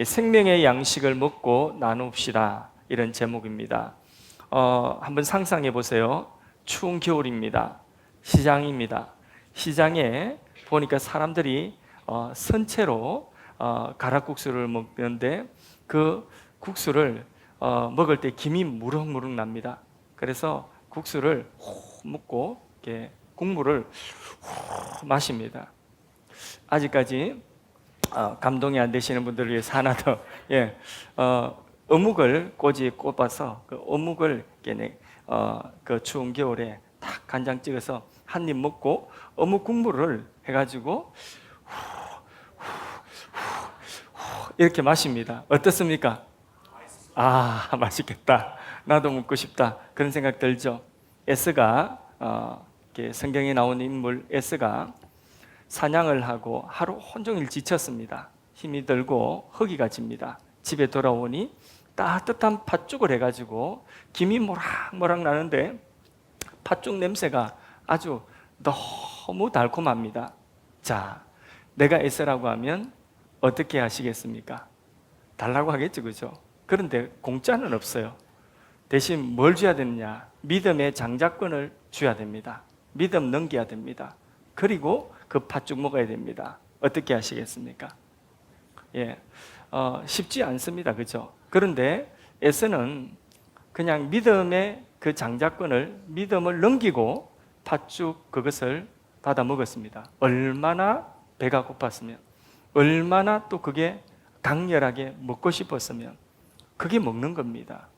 생명의 양식을 먹고 나눕시다 이런 제목입니다. 어, 한번 상상해 보세요. 추운 겨울입니다. 시장입니다. 시장에 보니까 사람들이 어, 선체로 어, 가락국수를 먹는데 그 국수를 어, 먹을 때 김이 무럭무럭 납니다. 그래서 국수를 호 먹고 국물을 후 마십니다. 아직까지 어, 감동이 안 되시는 분들을 위해서 하나 더 예, 어, 어묵을 꼬지 꼽아서 그 어묵을 이렇게 어, 그 추운 겨울에 탁 간장 찍어서 한 입 먹고 어묵 국물을 해가지고 이렇게 마십니다. 어떻습니까? 아 맛있겠다. 나도 먹고 싶다. 그런 생각 들죠. 에스가 어, 성경에 나온 인물 에스가 사냥을 하고 하루 온종일 지쳤습니다. 힘이 들고 허기가 집니다. 집에 돌아오니 따뜻한 팥죽을 해가지고 김이 모락모락 나는데 팥죽 냄새가 아주 너무 달콤합니다. 자, 내가 에스라고 하면 어떻게 하시겠습니까? 달라고 하겠죠, 그죠? 그런데 공짜는 없어요. 대신 뭘 줘야 되느냐? 믿음의 장자권을 줘야 됩니다. 믿음 넘겨야 됩니다. 그리고 그 팥죽 먹어야 됩니다. 어떻게 하시겠습니까? 예, 어, 쉽지 않습니다. 그죠? 그런데 에스는 그냥 믿음의 그 장자권을 믿음을 넘기고 팥죽 그것을 받아 먹었습니다. 얼마나 배가 고팠으면, 얼마나 또 그게 강렬하게 먹고 싶었으면, 그게 먹는 겁니다.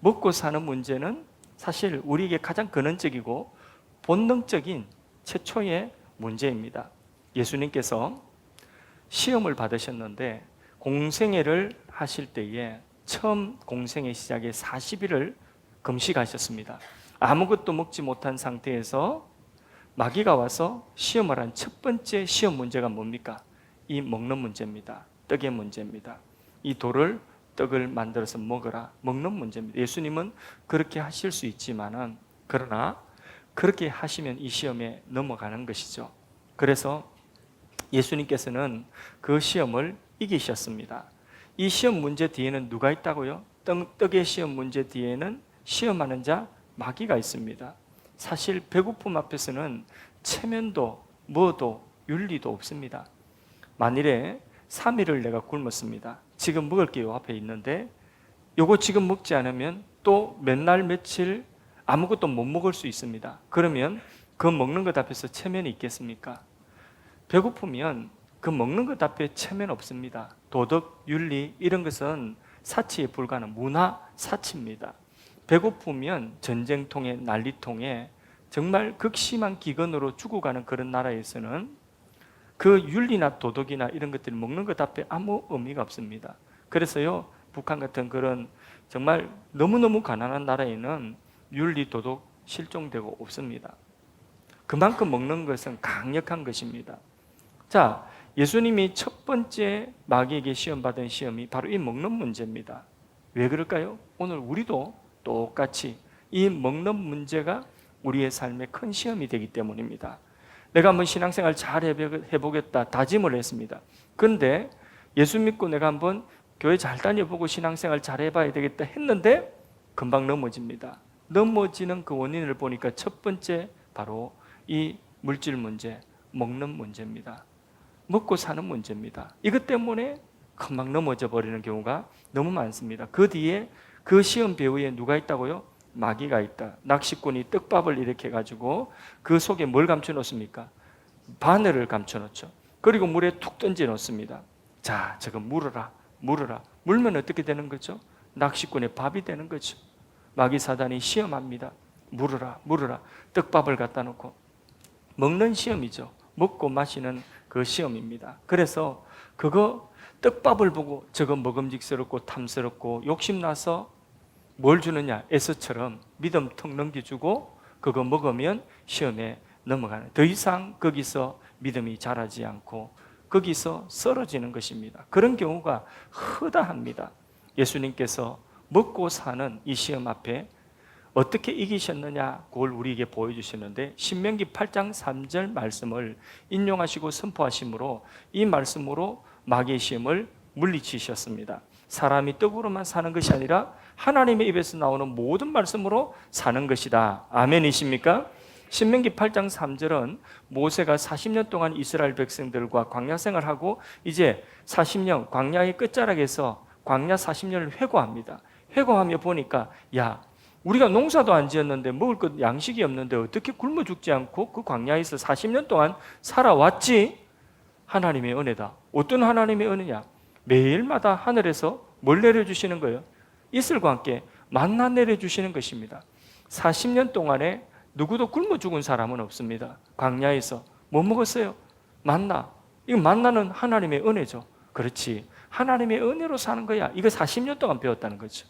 먹고 사는 문제는 사실 우리에게 가장 근원적이고 본능적인 최초의 문제입니다. 예수님께서 시험을 받으셨는데 공생애를 하실 때에 처음 공생의 시작에 40일을 금식하셨습니다. 아무것도 먹지 못한 상태에서 마귀가 와서 시험을 한 첫 번째 시험 문제가 뭡니까? 이 먹는 문제입니다. 떡의 문제입니다. 이 돌을 떡을 만들어서 먹어라. 먹는 문제입니다. 예수님은 그렇게 하실 수 있지만은 그러나 그렇게 하시면 이 시험에 넘어가는 것이죠. 그래서 예수님께서는 그 시험을 이기셨습니다. 이 시험 문제 뒤에는 누가 있다고요? 떡, 떡의 시험 문제 뒤에는 시험하는 자 마귀가 있습니다. 사실 배고픔 앞에서는 체면도 뭐도 윤리도 없습니다. 만일에 3일을 내가 굶었습니다. 지금 먹을 게 요 앞에 있는데 요거 지금 먹지 않으면 또 몇 날 며칠 아무것도 못 먹을 수 있습니다. 그러면 그 먹는 것 앞에서 체면이 있겠습니까? 배고프면 그 먹는 것 앞에 체면 없습니다. 도덕, 윤리 이런 것은 사치에 불과한 문화 사치입니다. 배고프면 전쟁통에 난리통에 정말 극심한 기근으로 죽어가는 그런 나라에서는 그 윤리나 도덕이나 이런 것들을 먹는 것 앞에 아무 의미가 없습니다. 그래서요, 북한 같은 그런 정말 너무너무 가난한 나라에는 윤리, 도덕 실종되고 없습니다. 그만큼 먹는 것은 강력한 것입니다. 자, 예수님이 첫 번째 마귀에게 시험 받은 시험이 바로 이 먹는 문제입니다. 왜 그럴까요? 오늘 우리도 똑같이 이 먹는 문제가 우리의 삶의 큰 시험이 되기 때문입니다. 내가 한번 신앙생활 잘 해보겠다 다짐을 했습니다. 그런데 예수 믿고 내가 한번 교회 잘 다녀보고 신앙생활 잘 해봐야 되겠다 했는데 금방 넘어집니다. 넘어지는 그 원인을 보니까 첫 번째 바로 이 물질 문제, 먹는 문제입니다. 먹고 사는 문제입니다. 이것 때문에 금방 넘어져 버리는 경우가 너무 많습니다. 그 뒤에 그 시험 배후에 누가 있다고요? 마귀가 있다. 낚시꾼이 떡밥을 이렇게 가지고 그 속에 뭘 감춰 놓습니까? 바늘을 감춰 놓죠. 그리고 물에 툭 던져 놓습니다. 자, 저거 물어라. 물어라. 물면 어떻게 되는 거죠? 낚시꾼의 밥이 되는 거죠. 마귀 사단이 시험합니다. 물어라. 물어라. 떡밥을 갖다 놓고 먹는 시험이죠. 먹고 마시는 그 시험입니다. 그래서 그거 떡밥을 보고 저거 먹음직스럽고 탐스럽고 욕심나서 뭘 주느냐? 에서처럼 믿음 턱 넘겨주고 그거 먹으면 시험에 넘어가는 더 이상 거기서 믿음이 자라지 않고 거기서 쓰러지는 것입니다. 그런 경우가 허다합니다. 예수님께서 먹고 사는 이 시험 앞에 어떻게 이기셨느냐 그걸 우리에게 보여주시는데 신명기 8장 3절 말씀을 인용하시고 선포하심으로 이 말씀으로 마귀의 시험을 물리치셨습니다. 사람이 떡으로만 사는 것이 아니라 하나님의 입에서 나오는 모든 말씀으로 사는 것이다. 아멘이십니까? 신명기 8장 3절은 모세가 40년 동안 이스라엘 백성들과 광야 생활하고 이제 40년 광야의 끝자락에서 광야 40년을 회고합니다. 회고하며 보니까 야 우리가 농사도 안 지었는데 먹을 것 양식이 없는데 어떻게 굶어 죽지 않고 그 광야에서 40년 동안 살아왔지? 하나님의 은혜다. 어떤 하나님의 은혜냐? 매일마다 하늘에서 뭘 내려주시는 거예요? 이슬과 함께 만나 내려주시는 것입니다. 40년 동안에 누구도 굶어 죽은 사람은 없습니다. 광야에서 뭐 먹었어요? 만나. 이거 만나는 하나님의 은혜죠. 그렇지. 하나님의 은혜로 사는 거야. 이거 40년 동안 배웠다는 거죠.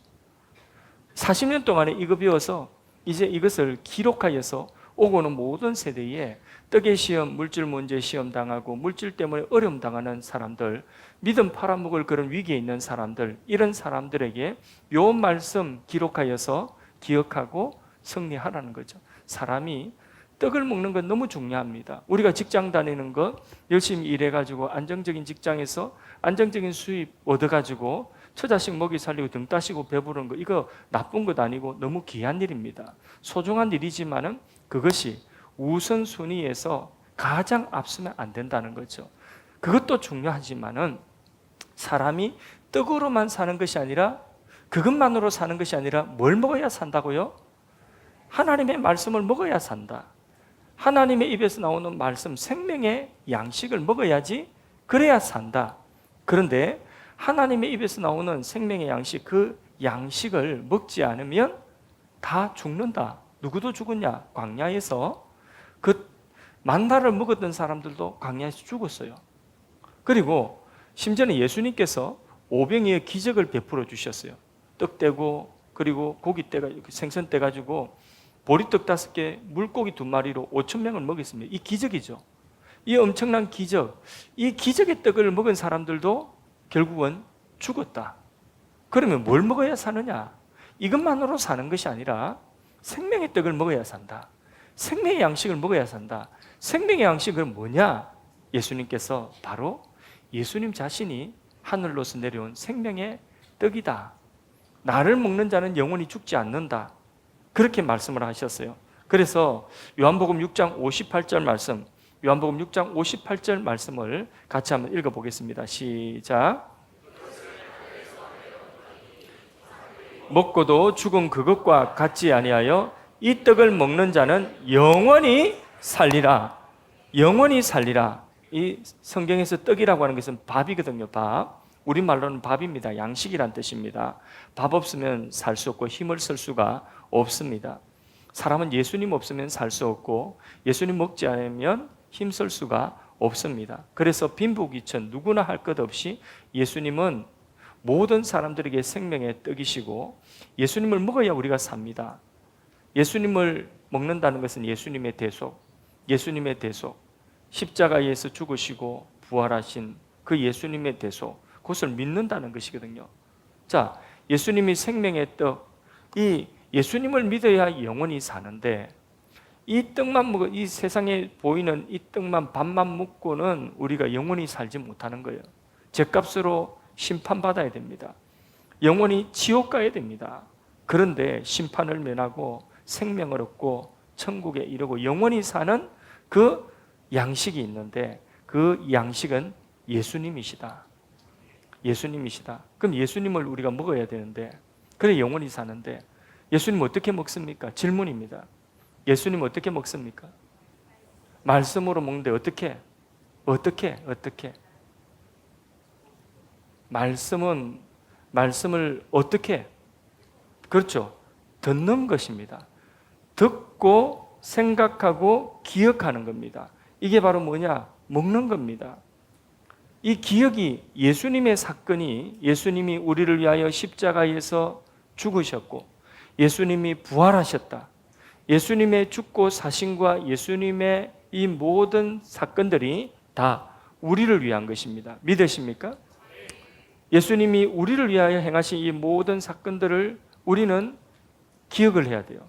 40년 동안에 이거 배워서 이제 이것을 기록하여서 오고는 모든 세대에 떡의 시험, 물질 문제 시험 당하고 물질 때문에 어려움 당하는 사람들, 믿음 팔아먹을 그런 위기에 있는 사람들, 이런 사람들에게 요 말씀 기록하여서 기억하고 승리하라는 거죠. 사람이 떡을 먹는 건 너무 중요합니다. 우리가 직장 다니는 것 열심히 일해가지고 안정적인 직장에서 안정적인 수입 얻어가지고 처자식 먹이 살리고 등 따시고 배부른 거 이거 나쁜 것 아니고 너무 귀한 일입니다. 소중한 일이지만은 그것이 우선순위에서 가장 앞서면 안 된다는 거죠. 그것도 중요하지만은 사람이 떡으로만 사는 것이 아니라 그것만으로 사는 것이 아니라 뭘 먹어야 산다고요? 하나님의 말씀을 먹어야 산다. 하나님의 입에서 나오는 말씀, 생명의 양식을 먹어야지 그래야 산다. 그런데 하나님의 입에서 나오는 생명의 양식, 그 양식을 먹지 않으면 다 죽는다. 누구도 죽었냐? 광야에서 그 만나를 먹었던 사람들도 광야에서 죽었어요. 그리고 심지어는 예수님께서 오병이의 기적을 베풀어 주셨어요. 떡 떼고 그리고 고기 떼가 생선 떼 가지고 보리떡 다섯 개, 물고기 두 마리로 5천 명을 먹였습니다. 이 기적이죠. 이 엄청난 기적, 이 기적의 떡을 먹은 사람들도 결국은 죽었다. 그러면 뭘 먹어야 사느냐? 이것만으로 사는 것이 아니라 생명의 떡을 먹어야 산다. 생명의 양식을 먹어야 산다. 생명의 양식은 뭐냐? 예수님께서 바로 예수님 자신이 하늘로서 내려온 생명의 떡이다. 나를 먹는 자는 영원히 죽지 않는다. 그렇게 말씀을 하셨어요. 그래서 요한복음 6장 58절 말씀, 요한복음 6장 58절 말씀을 같이 한번 읽어 보겠습니다. 시작. 먹고도 죽은 그것과 같지 아니하여 이 떡을 먹는 자는 영원히 살리라. 영원히 살리라. 이 성경에서 떡이라고 하는 것은 밥이거든요. 밥. 우리말로는 밥입니다. 양식이란 뜻입니다. 밥 없으면 살 수 없고 힘을 쓸 수가 없습니다. 사람은 예수님 없으면 살 수 없고 예수님 먹지 않으면 힘쓸 수가 없습니다. 그래서 빈부귀천 누구나 할 것 없이 예수님은 모든 사람들에게 생명의 떡이시고 예수님을 먹어야 우리가 삽니다. 예수님을 먹는다는 것은 예수님의 대속, 예수님의 대속, 십자가에서 죽으시고 부활하신 그 예수님의 대속, 그것을 믿는다는 것이거든요. 자, 예수님이 생명의 떡, 이 예수님을 믿어야 영원히 사는데 이 떡만 먹어 이 세상에 보이는 이 떡만 밥만 먹고는 우리가 영원히 살지 못하는 거예요. 죄값으로 심판받아야 됩니다. 영원히 지옥 가야 됩니다. 그런데 심판을 면하고 생명을 얻고 천국에 이르고 영원히 사는 그 양식이 있는데 그 양식은 예수님이시다. 예수님이시다. 그럼 예수님을 우리가 먹어야 되는데 그래 영원히 사는데 예수님 어떻게 먹습니까? 질문입니다. 예수님 어떻게 먹습니까? 말씀으로 먹는데 어떻게? 어떻게? 어떻게? 말씀은 말씀을 어떻게? 그렇죠. 듣는 것입니다. 듣고 생각하고 기억하는 겁니다. 이게 바로 뭐냐? 먹는 겁니다. 이 기억이 예수님의 사건이 예수님이 우리를 위하여 십자가에서 죽으셨고 예수님이 부활하셨다. 예수님의 죽고 사신과 예수님의 이 모든 사건들이 다 우리를 위한 것입니다. 믿으십니까? 예수님이 우리를 위하여 행하신 이 모든 사건들을 우리는 기억을 해야 돼요.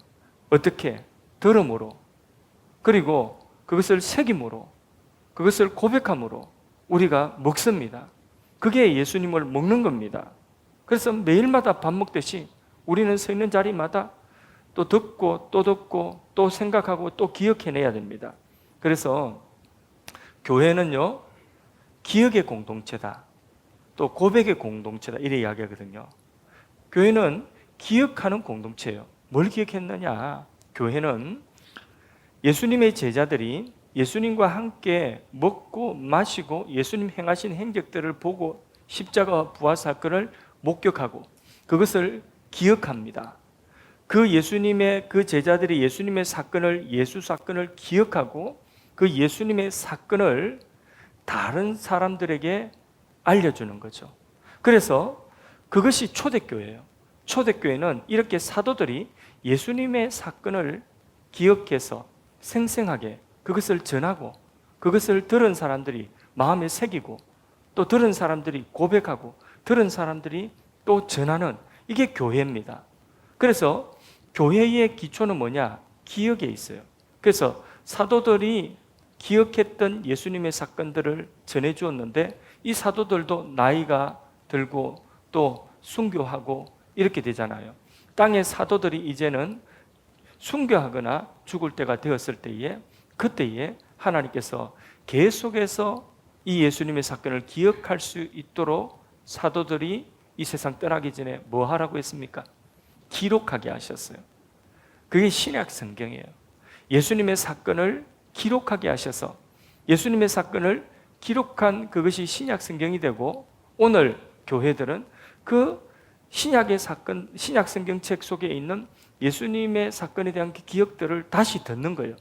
어떻게? 들음으로. 그리고 그것을 새김으로. 그것을 고백함으로 우리가 먹습니다. 그게 예수님을 먹는 겁니다. 그래서 매일마다 밥 먹듯이 우리는 서 있는 자리마다 또 듣고 또 듣고 또 생각하고 또 기억해내야 됩니다. 그래서 교회는요, 기억의 공동체다. 또 고백의 공동체다. 이래 이야기하거든요. 교회는 기억하는 공동체예요. 뭘 기억했느냐? 교회는 예수님의 제자들이 예수님과 함께 먹고 마시고 예수님 행하신 행적들을 보고 십자가 부활 사건을 목격하고 그것을 기억합니다. 그 예수님의 그 제자들이 예수님의 사건을 예수 사건을 기억하고 그 예수님의 사건을 다른 사람들에게 알려주는 거죠. 그래서 그것이 초대교회예요. 초대교회는 이렇게 사도들이 예수님의 사건을 기억해서 생생하게 그것을 전하고 그것을 들은 사람들이 마음에 새기고 또 들은 사람들이 고백하고 들은 사람들이 또 전하는 이게 교회입니다. 그래서 교회의 기초는 뭐냐? 기억에 있어요. 그래서 사도들이 기억했던 예수님의 사건들을 전해 주었는데 이 사도들도 나이가 들고 또 순교하고 이렇게 되잖아요. 땅의 사도들이 이제는 순교하거나 죽을 때가 되었을 때에 그때에 하나님께서 계속해서 이 예수님의 사건을 기억할 수 있도록 사도들이 이 세상 떠나기 전에 뭐 하라고 했습니까? 기록하게 하셨어요. 그게 신약 성경이에요. 예수님의 사건을 기록하게 하셔서 예수님의 사건을 기록한 그것이 신약 성경이 되고 오늘 교회들은 그 신약의 사건, 신약 성경책 속에 있는 예수님의 사건에 대한 그 기억들을 다시 듣는 거예요.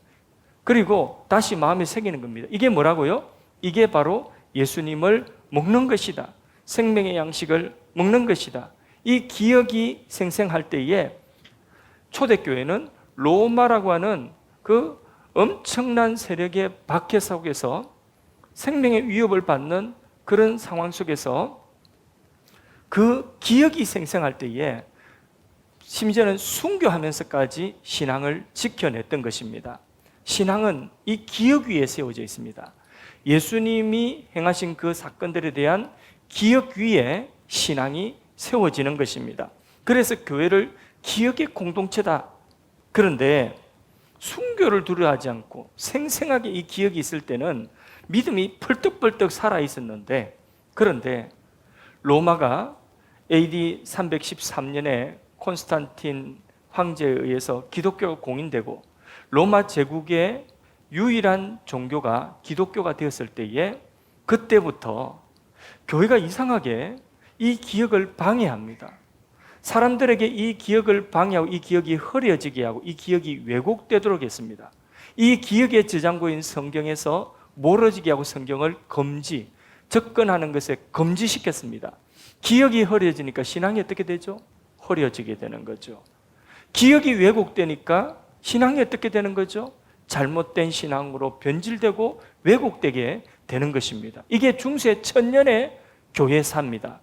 그리고 다시 마음에 새기는 겁니다. 이게 뭐라고요? 이게 바로 예수님을 먹는 것이다. 생명의 양식을 먹는 것이다. 이 기억이 생생할 때에 초대교회는 로마라고 하는 그 엄청난 세력의 박해 속에서 생명의 위협을 받는 그런 상황 속에서 그 기억이 생생할 때에 심지어는 순교하면서까지 신앙을 지켜냈던 것입니다. 신앙은 이 기억 위에 세워져 있습니다. 예수님이 행하신 그 사건들에 대한 기억 위에 신앙이 세워지는 것입니다. 그래서 교회를 기억의 공동체다. 그런데 순교를 두려워하지 않고 생생하게 이 기억이 있을 때는 믿음이 펄떡펄떡 살아 있었는데 그런데 로마가 AD 313년에 콘스탄틴 황제에 의해서 기독교가 공인되고 로마 제국의 유일한 종교가 기독교가 되었을 때에 그때부터 교회가 이상하게 이 기억을 방해합니다. 사람들에게 이 기억을 방해하고 이 기억이 흐려지게 하고 이 기억이 왜곡되도록 했습니다. 이 기억의 저장고인 성경에서 멀어지게 하고 성경을 금지, 접근하는 것에 금지시켰습니다. 기억이 흐려지니까 신앙이 어떻게 되죠? 흐려지게 되는 거죠. 기억이 왜곡되니까 신앙이 어떻게 되는 거죠? 잘못된 신앙으로 변질되고 왜곡되게 되는 것입니다. 이게 중세 천년의 교회사입니다.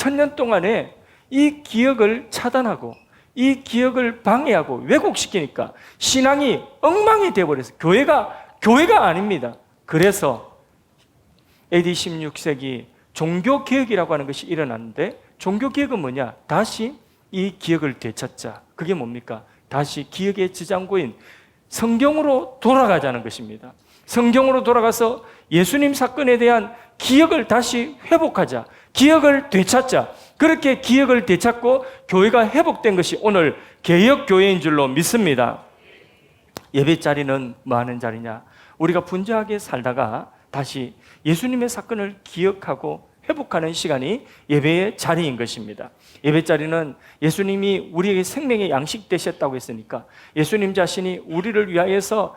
천년 동안에 이 기억을 차단하고 이 기억을 방해하고 왜곡시키니까 신앙이 엉망이 되어버려서 교회가 교회가 아닙니다. 그래서 AD 16세기 종교 개혁이라고 하는 것이 일어났는데 종교 개혁은 뭐냐? 다시 이 기억을 되찾자. 그게 뭡니까? 다시 기억의 지장고인 성경으로 돌아가자는 것입니다. 성경으로 돌아가서 예수님 사건에 대한 기억을 다시 회복하자. 기억을 되찾자. 그렇게 기억을 되찾고 교회가 회복된 것이 오늘 개혁교회인 줄로 믿습니다. 예배 자리는 뭐 하는 자리냐? 우리가 분주하게 살다가 다시 예수님의 사건을 기억하고 회복하는 시간이 예배의 자리인 것입니다. 예배 자리는 예수님이 우리에게 생명의 양식 되셨다고 했으니까 예수님 자신이 우리를 위하여서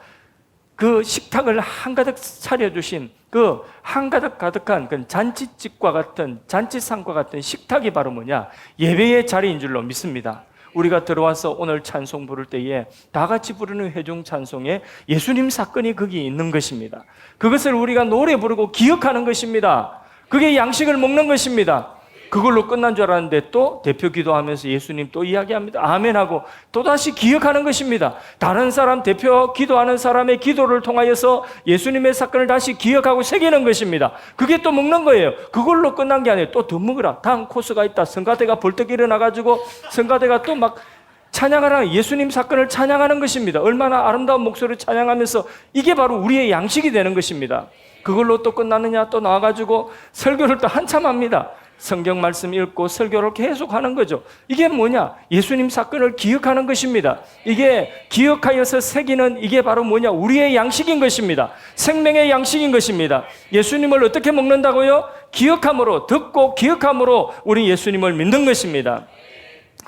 그 식탁을 한가득 차려주신 그 한가득 가득한 그 잔치집과 같은 잔치상과 같은 식탁이 바로 뭐냐 예배의 자리인 줄로 믿습니다. 우리가 들어와서 오늘 찬송 부를 때에 다 같이 부르는 회중 찬송에 예수님 사건이 거기 있는 것입니다. 그것을 우리가 노래 부르고 기억하는 것입니다. 그게 양식을 먹는 것입니다. 그걸로 끝난 줄 알았는데 또 대표 기도하면서 예수님 또 이야기합니다. 아멘하고 또다시 기억하는 것입니다. 다른 사람 대표 기도하는 사람의 기도를 통하여서 예수님의 사건을 다시 기억하고 새기는 것입니다. 그게 또 먹는 거예요. 그걸로 끝난 게 아니에요. 또 더 먹으라. 다음 코스가 있다. 성가대가 벌떡 일어나가지고 성가대가 또 막 찬양하라 예수님 사건을 찬양하는 것입니다. 얼마나 아름다운 목소리를 찬양하면서 이게 바로 우리의 양식이 되는 것입니다. 그걸로 또 끝나느냐 또 나와가지고 설교를 또 한참 합니다. 성경 말씀 읽고 설교를 계속 하는 거죠. 이게 뭐냐? 예수님 사건을 기억하는 것입니다. 이게 기억하여서 새기는 이게 바로 뭐냐? 우리의 양식인 것입니다. 생명의 양식인 것입니다. 예수님을 어떻게 먹는다고요? 기억함으로, 듣고 기억함으로 우리 예수님을 믿는 것입니다.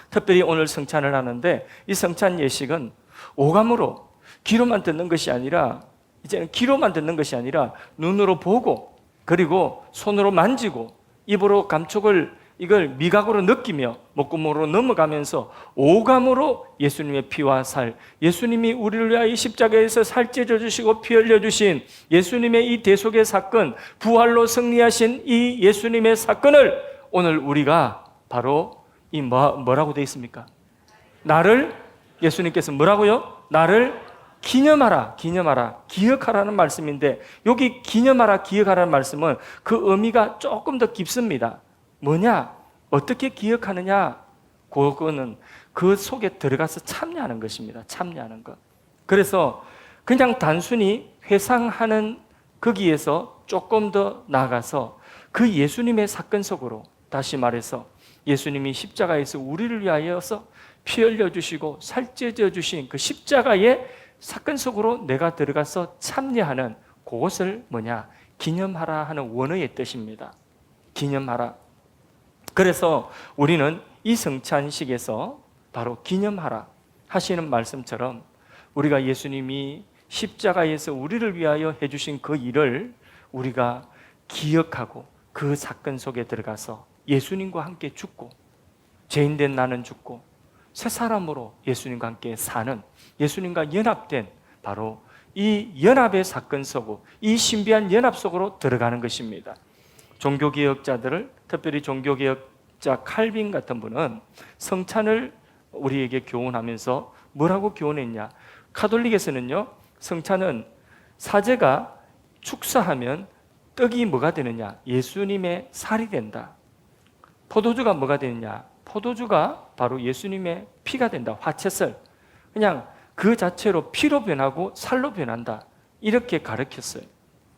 특별히 오늘 성찬을 하는데 이 성찬 예식은 오감으로 귀로만 듣는 것이 아니라 이제는 귀로만 듣는 것이 아니라 눈으로 보고 그리고 손으로 만지고 입으로 감촉을 이걸 미각으로 느끼며 목구멍으로 넘어가면서 오감으로 예수님의 피와 살, 예수님이 우리를 위하여 이 십자가에서 살 찢어 주시고 피 흘려 주신 예수님의 이 대속의 사건, 부활로 승리하신 이 예수님의 사건을 오늘 우리가 바로 이 뭐, 뭐라고 되어 있습니까? 나를 예수님께서 뭐라고요? 나를 기념하라, 기념하라, 기억하라는 말씀인데 여기 기념하라, 기억하라는 말씀은 그 의미가 조금 더 깊습니다. 뭐냐? 어떻게 기억하느냐? 그거는 그 속에 들어가서 참여하는 것입니다. 참여하는 것. 그래서 그냥 단순히 회상하는 거기에서 조금 더 나가서 그 예수님의 사건 속으로 다시 말해서 예수님이 십자가에서 우리를 위하여서 피 흘려 주시고 살찌져 주신 그 십자가의 사건 속으로 내가 들어가서 참여하는 그것을 뭐냐 기념하라 하는 원어의 뜻입니다. 기념하라. 그래서 우리는 이 성찬식에서 바로 기념하라 하시는 말씀처럼 우리가 예수님이 십자가에서 우리를 위하여 해주신 그 일을 우리가 기억하고 그 사건 속에 들어가서 예수님과 함께 죽고 죄인된 나는 죽고 새 사람으로 예수님과 함께 사는 예수님과 연합된 바로 이 연합의 사건 속으로 이 신비한 연합 속으로 들어가는 것입니다. 종교 개혁자들을 특별히 종교 개혁자 칼빈 같은 분은 성찬을 우리에게 교훈하면서 뭐라고 교훈했냐? 카톨릭에서는요 성찬은 사제가 축사하면 떡이 뭐가 되느냐? 예수님의 살이 된다. 포도주가 뭐가 되느냐? 포도주가 바로 예수님의 피가 된다. 화채살. 그냥 그 자체로 피로 변하고 살로 변한다. 이렇게 가르쳤어요.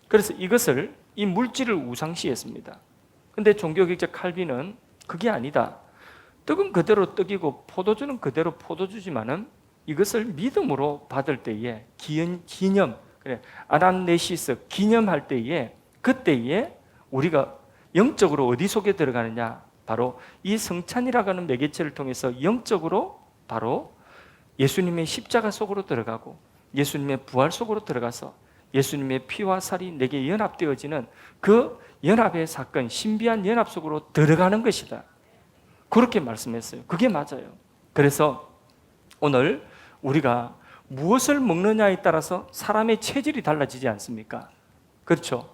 그래서 이것을 이 물질을 우상시했습니다. 근데 종교개혁자 칼빈은 그게 아니다. 떡은 그대로 떡이고 포도주는 그대로 포도주지만은 이것을 믿음으로 받을 때에 기념, 기념 그래 아난네시스 기념할 때에 그때에 우리가 영적으로 어디 속에 들어가느냐 바로 이 성찬이라고 하는 매개체를 통해서 영적으로 바로 예수님의 십자가 속으로 들어가고 예수님의 부활 속으로 들어가서 예수님의 피와 살이 내게 연합되어지는 그 연합의 사건, 신비한 연합 속으로 들어가는 것이다. 그렇게 말씀했어요. 그게 맞아요. 그래서 오늘 우리가 무엇을 먹느냐에 따라서 사람의 체질이 달라지지 않습니까? 그렇죠.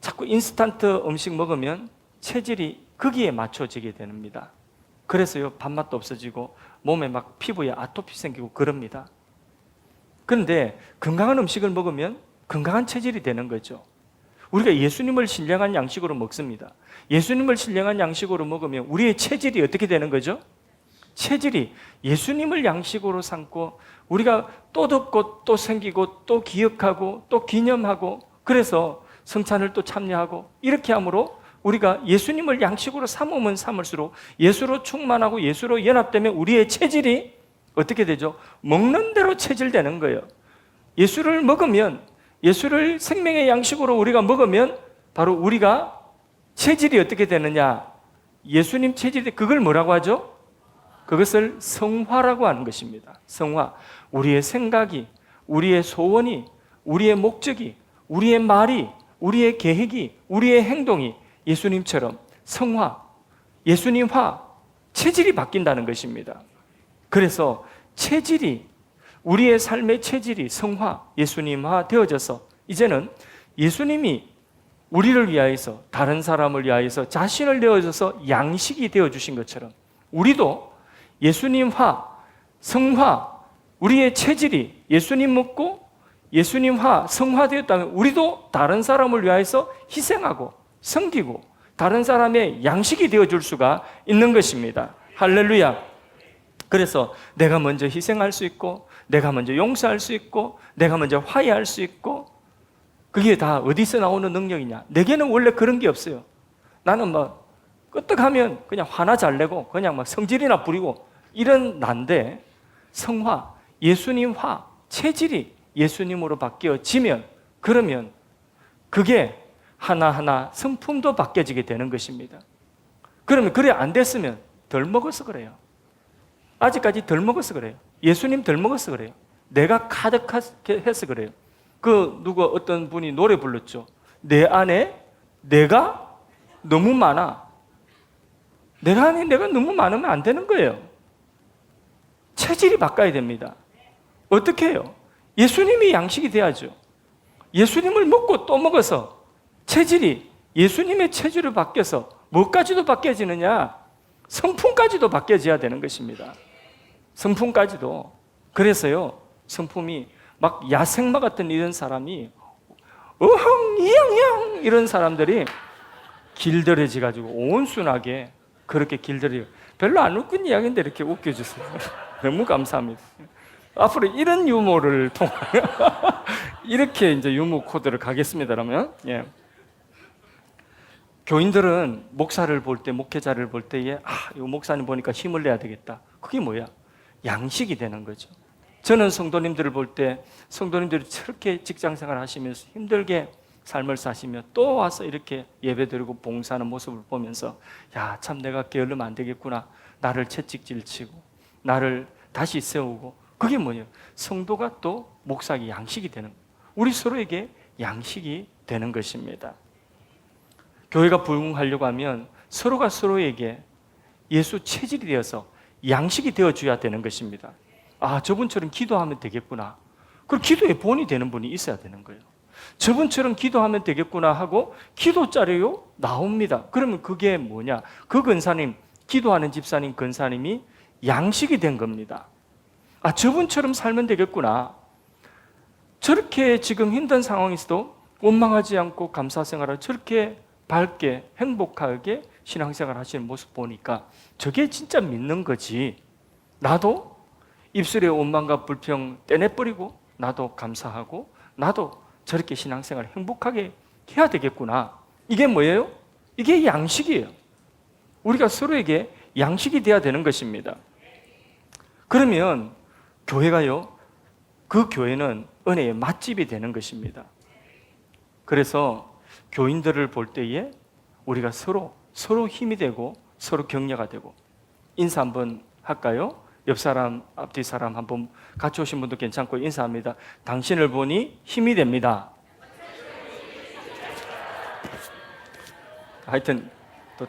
자꾸 인스턴트 음식 먹으면 체질이 거기에 맞춰지게 됩니다. 그래서요, 밥맛도 없어지고 몸에 막 피부에 아토피 생기고 그럽니다. 그런데 건강한 음식을 먹으면 건강한 체질이 되는 거죠. 우리가 예수님을 신령한 양식으로 먹습니다. 예수님을 신령한 양식으로 먹으면 우리의 체질이 어떻게 되는 거죠? 체질이 예수님을 양식으로 삼고 우리가 또 듣고 또 생기고 또 기억하고 또 기념하고 그래서 성찬을 또 참여하고 이렇게 함으로 우리가 예수님을 양식으로 삼으면 삼을수록 예수로 충만하고 예수로 연합되면 우리의 체질이 어떻게 되죠? 먹는 대로 체질되는 거예요. 예수를 먹으면 예수를 생명의 양식으로 우리가 먹으면 바로 우리가 체질이 어떻게 되느냐? 예수님 체질이 그걸 뭐라고 하죠? 그것을 성화라고 하는 것입니다. 성화. 우리의 생각이, 우리의 소원이, 우리의 목적이, 우리의 말이, 우리의 계획이, 우리의 행동이 예수님처럼 성화, 예수님화, 체질이 바뀐다는 것입니다. 그래서 체질이 우리의 삶의 체질이 성화, 예수님화 되어져서 이제는 예수님이 우리를 위하여서 다른 사람을 위하여서 자신을 내어줘서 양식이 되어 주신 것처럼 우리도 예수님화 성화 우리의 체질이 예수님 먹고 예수님화 성화되었다면 우리도 다른 사람을 위하여서 희생하고 섬기고 다른 사람의 양식이 되어 줄 수가 있는 것입니다. 할렐루야. 그래서 내가 먼저 희생할 수 있고 내가 먼저 용서할 수 있고 내가 먼저 화해할 수 있고 그게 다 어디서 나오는 능력이냐? 내게는 원래 그런 게 없어요. 나는 뭐 끄떡하면 그냥 화나 잘 내고 그냥 막 성질이나 부리고 이런 난데 성화, 예수님화, 체질이 예수님으로 바뀌어지면 그러면 그게 하나하나 성품도 바뀌어지게 되는 것입니다. 그러면 그래 안 됐으면 덜 먹어서 그래요. 아직까지 덜 먹어서 그래요. 예수님 덜 먹어서 그래요. 내가 가득하게 해서 그래요. 그 누가 어떤 분이 노래 불렀죠. 내 안에 내가 너무 많아. 내가 안에 내가 너무 많으면 안 되는 거예요. 체질이 바꿔야 됩니다. 어떻게 해요? 예수님이 양식이 돼야죠. 예수님을 먹고 또 먹어서 체질이 예수님의 체질로 바뀌어서 뭐까지도 바뀌어지느냐? 성품까지도 바뀌어져야 되는 것입니다. 성품까지도. 그래서요, 성품이 막 야생마 같은 이런 사람이 어흥, 이영영 이런 사람들이 길들여지 가지고 온순하게 그렇게 길들여 별로 안 웃긴 이야기인데 이렇게 웃겨주세요. 너무 감사합니다. 앞으로 이런 유머를 통하여 이렇게 이제 유머 코드를 가겠습니다. 그러면 예. 교인들은 목사를 볼 때, 목회자를 볼 때에 아, 이 목사님 보니까 힘을 내야 되겠다. 그게 뭐야? 양식이 되는 거죠. 저는 성도님들을 볼 때 성도님들이 저렇게 직장 생활 하시면서 힘들게 삶을 사시며 또 와서 이렇게 예배 드리고 봉사하는 모습을 보면서 야, 참 내가 게을르면 안 되겠구나. 나를 채찍질 치고 나를 다시 세우고 그게 뭐냐? 성도가 또 목사기 양식이 되는 거예요. 우리 서로에게 양식이 되는 것입니다. 교회가 부흥하려고 하면 서로가 서로에게 예수 체질이 되어서 양식이 되어 줘야 되는 것입니다. 아, 저분처럼 기도하면 되겠구나. 그럼 기도의 본이 되는 분이 있어야 되는 거예요. 저분처럼 기도하면 되겠구나 하고 기도 자료요 나옵니다. 그러면 그게 뭐냐? 그 근사님, 기도하는 집사님, 근사님이 양식이 된 겁니다. 아, 저분처럼 살면 되겠구나. 저렇게 지금 힘든 상황에서도 원망하지 않고 감사 생활을 저렇게 밝게 행복하게 신앙생활 하시는 모습 보니까 저게 진짜 믿는 거지. 나도 입술에 원망과 불평 떼내버리고 나도 감사하고 나도 저렇게 신앙생활 행복하게 해야 되겠구나. 이게 뭐예요? 이게 양식이에요. 우리가 서로에게 양식이 돼야 되는 것입니다. 그러면 교회가요, 그 교회는 은혜의 맛집이 되는 것입니다. 그래서 교인들을 볼 때에 우리가 서로 서로 힘이 되고 서로 격려가 되고 인사 한번 할까요? 옆 사람, 앞뒤 사람 한번 같이 오신 분도 괜찮고 인사합니다. 당신을 보니 힘이 됩니다. 하여튼 또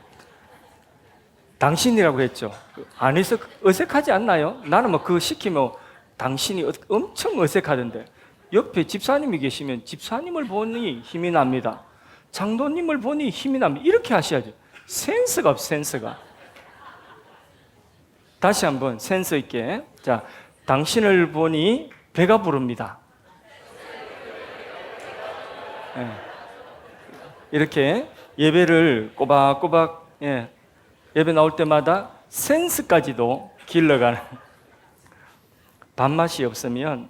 당신이라고 했죠. 안에서 어색하지 않나요? 나는 뭐 그거 시키면 당신이 어- 엄청 어색하던데 옆에 집사님이 계시면 집사님을 보니 힘이 납니다. 장로님을 보니 힘이 납니다. 이렇게 하셔야죠. 센스가 없어, 센스가. 다시 한번 센스 있게. 자, 당신을 보니 배가 부릅니다. 예. 이렇게 예배를 꼬박꼬박 예, 예배 나올 때마다 센스까지도 길러가는 밥맛이 없으면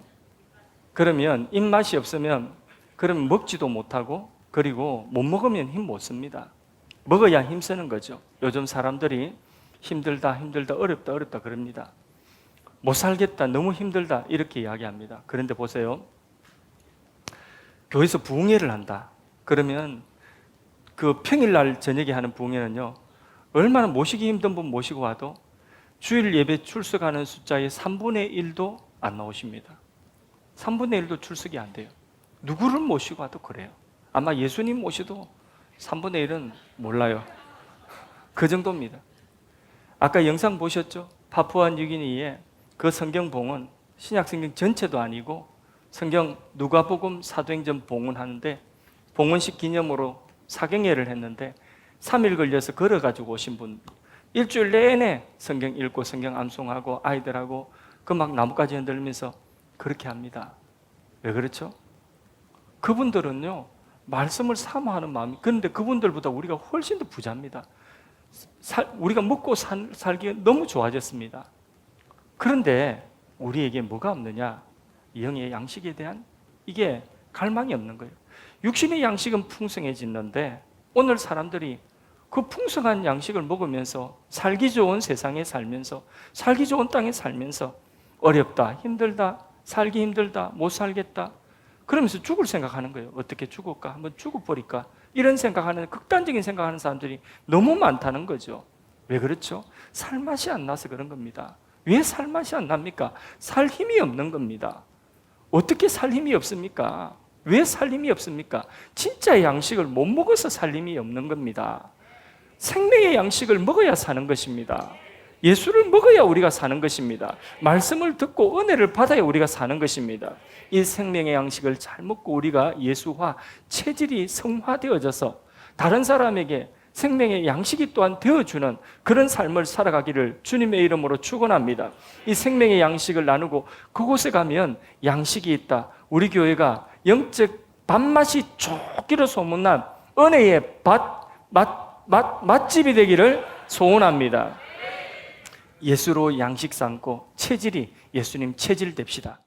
그러면 입맛이 없으면 그러면 먹지도 못하고 그리고 못 먹으면 힘 못 씁니다. 먹어야 힘 쓰는 거죠. 요즘 사람들이 힘들다, 힘들다, 어렵다, 어렵다 그럽니다. 못 살겠다, 너무 힘들다 이렇게 이야기합니다. 그런데 보세요. 교회에서 부흥회를 한다. 그러면 그 평일날 저녁에 하는 부흥회는요. 얼마나 모시기 힘든 분 모시고 와도 주일 예배 출석하는 숫자의 3분의 1도 안 나오십니다. 3분의 1도 출석이 안 돼요. 누구를 모시고 와도 그래요. 아마 예수님 모시도 3분의 1은 몰라요. 그 정도입니다. 아까 영상 보셨죠? 파푸아 뉴기니의 그 성경 봉은 신약 성경 전체도 아니고 성경 누가복음 사도행전 봉헌하는데 봉헌식 기념으로 사경예를 했는데 3일 걸려서 걸어 가지고 오신 분 일주일 내내 성경 읽고 성경 암송하고 아이들하고 그 막 나뭇가지 흔들면서 그렇게 합니다. 왜 그렇죠? 그분들은요 말씀을 사모하는 마음이 그런데 그분들보다 우리가 훨씬 더 부자입니다. 살- 우리가 먹고 살, 살기 너무 좋아졌습니다. 그런데 우리에게 뭐가 없느냐? 영의 양식에 대한 이게 갈망이 없는 거예요. 육신의 양식은 풍성해지는데 오늘 사람들이 그 풍성한 양식을 먹으면서 살기 좋은 세상에 살면서 살기 좋은 땅에 살면서 어렵다, 힘들다, 살기 힘들다, 못 살겠다. 그러면서 죽을 생각하는 거예요. 어떻게 죽을까? 한번 죽어버릴까? 이런 생각하는 극단적인 생각하는 사람들이 너무 많다는 거죠. 왜 그렇죠? 살 맛이 안 나서 그런 겁니다. 왜 살 맛이 안 납니까? 살 힘이 없는 겁니다. 어떻게 살 힘이 없습니까? 왜 살 힘이 없습니까? 진짜 양식을 못 먹어서 살 힘이 없는 겁니다. 생명의 양식을 먹어야 사는 것입니다. 예수를 먹어야 우리가 사는 것입니다. 말씀을 듣고 은혜를 받아야 우리가 사는 것입니다. 이 생명의 양식을 잘 먹고 우리가 예수화, 체질이 성화되어져서 다른 사람에게 생명의 양식이 또한 되어주는 그런 삶을 살아가기를 주님의 이름으로 축원합니다. 이 생명의 양식을 나누고 그곳에 가면 양식이 있다. 우리 교회가 영적 밥맛이 좋기로 소문난 은혜의 밭, 맛, 맛, 맛집이 되기를 소원합니다. 예수로 양식 삼고 체질이 예수님 체질 됩시다.